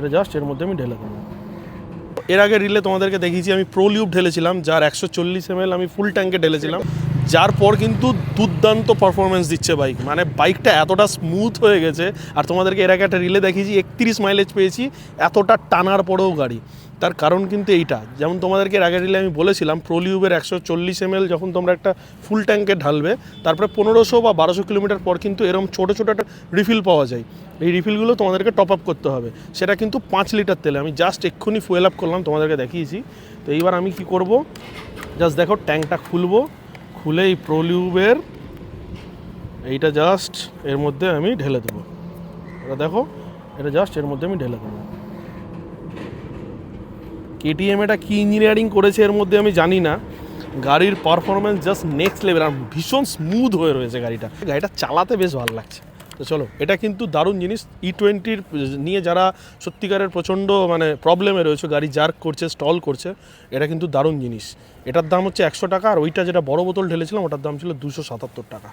এটা জাস্ট এর মধ্যে আমি ঢেলে দেবো। এর আগে রিলে তোমাদেরকে দেখিয়েছি, আমি প্রোলিউব ঢেলেছিলাম, যার একশো চল্লিশ এমএল আমি ফুল ট্যাঙ্কে ঢেলেছিলাম। যার পর কিন্তু দুর্দান্ত পারফরমেন্স দিচ্ছে বাইক মানে বাইকটা এতটা স্মুথ হয়ে গেছে। আর তোমাদেরকে এর আগে একটা রিলে দেখিয়েছি, একত্রিশ মাইলেজ পেয়েছি, এতটা টানার পরেও গাড়ি। তার কারণ কিন্তু এইটা। যেমন তোমাদেরকে এর আগে রিলে আমি বলেছিলাম প্রোলিউবের একশো চল্লিশ এমএল যখন তোমরা একটা ফুল ট্যাঙ্কে ঢালবে, তারপরে পনেরোশো বা বারোশো কিলোমিটার পর কিন্তু এরকম ছোটো ছোটো একটা রিফিল পাওয়া যায়। এই রিফিলগুলো তোমাদেরকে টপ আপ করতে হবে। সেটা কিন্তু পাঁচ লিটার তেলে। আমি জাস্ট এক্ষুনি ফুয়েল আপ করলাম, তোমাদেরকে দেখিয়েছি। তো এইবার আমি কি করব? জাস্ট দেখো ট্যাঙ্কটা খুলবো। খুলে প্রলিউবের এইটা জাস্ট এর মধ্যে আমি ঢেলে দেবো। এটা দেখো, এটা জাস্ট এর মধ্যে আমি ঢেলে দেবো। কেটিএম এটা কী ইঞ্জিনিয়ারিং করেছে এর মধ্যে আমি জানি না। গাড়ির পারফরমেন্স জাস্ট নেক্সট লেভেল আর ভীষণ স্মুথ হয়ে রয়েছে গাড়িটা। গাড়িটা চালাতে বেশ ভালো লাগছে। তো চলো, এটা কিন্তু দারুণ জিনিস। ই টোয়েন্টির নিয়ে যারা সত্যিকারের প্রচণ্ড মানে প্রবলেমে রয়েছে, গাড়ি জার্ক করছে, স্টল করছে, এটা কিন্তু দারুণ জিনিস। এটার দাম হচ্ছে একশো টাকা, আর ওইটা যেটা বড় বোতল ঢেলেছিলাম, ওটার দাম ছিল দুশো সাতাত্তর টাকা।